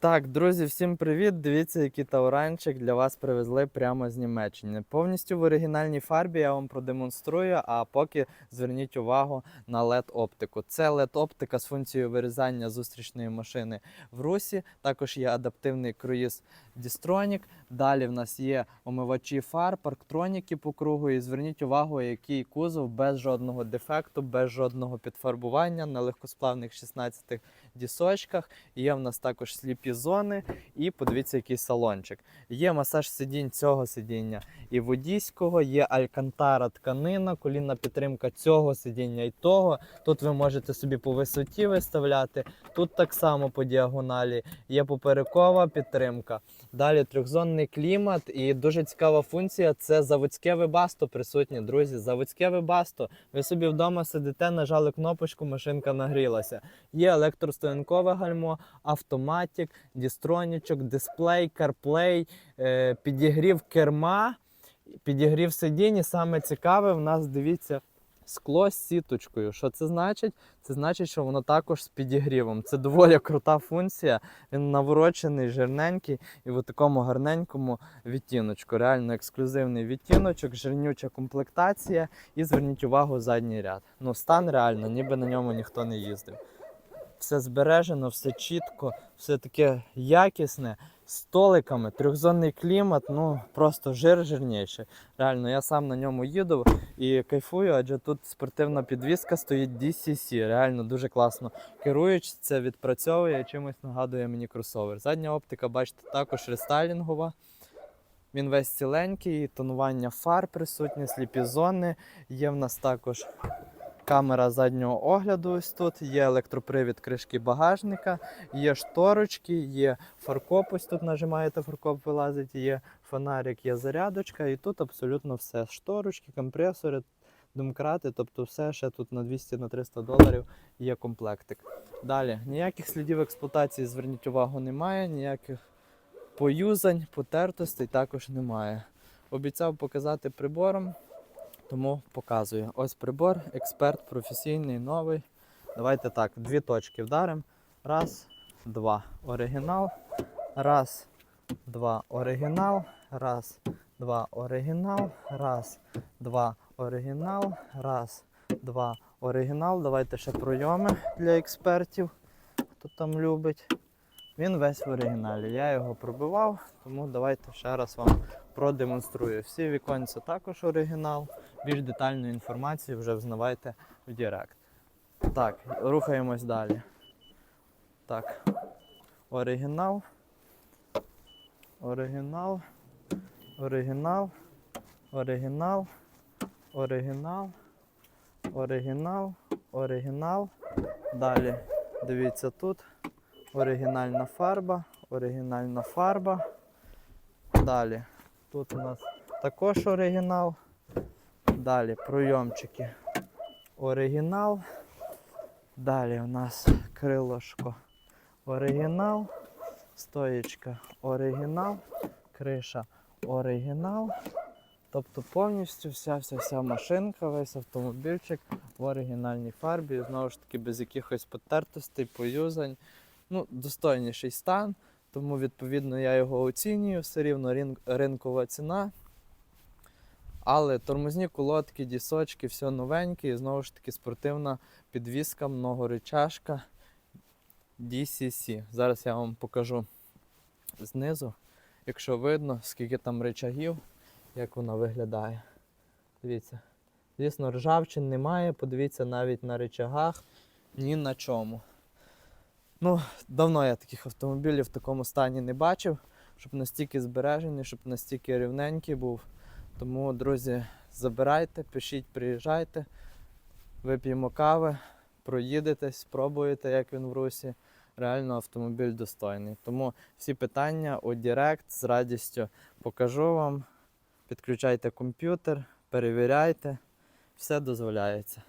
Так, друзі, всім привіт! Дивіться, який тауранчик для вас привезли прямо з Німеччини. Повністю в оригінальній фарбі я вам продемонструю, а поки зверніть увагу на LED-оптику. Це LED-оптика з функцією вирізання зустрічної машини в русі. Також є адаптивний круїз Distronic. Далі в нас є омивачі фар, парктроніки по кругу. І зверніть увагу, який кузов без жодного дефекту, без жодного підфарбування на легкосплавних 16 дісочках. Є в нас також сліпі зони, і подивіться, який салончик. Є масаж сидінь цього сидіння і водійського, є алькантара тканина, колінна підтримка цього сидіння і того. Тут ви можете собі по висоті виставляти. Тут так само по діагоналі є поперекова підтримка. Далі трьохзонний клімат і дуже цікава функція це заводське вебасто присутнє, друзі. Заводське вебасто. Ви собі вдома сидите, нажали кнопочку, машинка нагрілася. Є електростоянкове гальмо, автоматик, дістронічок, дисплей, CarPlay, е, підігрів керма, підігрів сидінь. І саме цікаве, в нас дивіться. Скло з сіточкою. Що це значить? Це значить, що воно також з підігрівом. Це доволі крута функція. Він наворочений, жирненький і в такому гарненькому відтіночку. Реально ексклюзивний відтіночок, жирнюча комплектація. І зверніть увагу задній ряд. Ну, стан реально, ніби на ньому ніхто не їздив. Все збережено, все чітко, все таке якісне, столиками, трьохзонний клімат, ну просто жир жирніше. Реально, я сам на ньому їду і кайфую, адже тут спортивна підвізка стоїть DCC. Реально дуже класно. Керуючи, це відпрацьовує, чимось нагадує мені кросовер. Задня оптика, бачите, також рестайлінгова. Він весь ціленький, тонування фар присутні, сліпі зони. Є в нас також камера заднього огляду. Ось тут, є електропривід кришки багажника, є шторочки, є фаркоп. Ось тут нажимаєте, фаркоп вилазить, є фонарик, є зарядочка, і тут абсолютно все. Шторочки, компресори, домкрати, тобто все ще тут на 200-300 доларів є комплектик. Далі, ніяких слідів експлуатації, зверніть увагу, немає, ніяких поюзань, потертостей також немає. Обіцяв показати прибором, тому показую. Ось прибор, експерт, професійний, новий. Давайте так, дві точки вдаримо. Раз, два. Оригінал. Раз, два. Оригінал. Раз, два. Оригінал. Раз, два. Оригінал. Раз, два. Оригінал. Давайте ще пройоми для експертів, хто там любить. Він весь в оригіналі. Я його пробивав, тому давайте ще раз вам продемонструю. Всі віконці також оригінал. Більш детальну інформацію вже взнавайте в Директ. Так, рухаємось далі. Так. Оригінал. Оригінал. Оригінал. Оригінал. Оригінал. Оригінал. Оригінал. Далі. Дивіться тут. Оригінальна фарба. Оригінальна фарба. Далі. Тут у нас також оригінал. Далі пройомчики. Оригінал. Далі у нас крилошко. Оригінал. Стоєчка оригінал. Криша оригінал. Тобто повністю вся вся вся машинка, весь автомобільчик в оригінальній фарбі. Знову ж таки, без якихось потертостей, поюзань. Ну, достойніший стан. Тому відповідно я його оцінюю. Все рівно рин- ринкова ціна. Але тормозні колодки, дісочки, все новеньке. І знову ж таки спортивна підвіска, многоречашка DCC. Зараз я вам покажу знизу, якщо видно, скільки там речагів, як вона виглядає. Дивіться. Звісно, ржавчин немає, подивіться навіть на речагах, ні на чому. Ну, давно я таких автомобілів в такому стані не бачив, щоб настільки збережений, щоб настільки рівненький був. Тому, друзі, забирайте, пишіть, приїжджайте, вип'ємо кави, проїдетесь, спробуєте, як він в русі. Реально автомобіль достойний. Тому всі питання у Директ з радістю покажу вам. Підключайте комп'ютер, перевіряйте, все дозволяється.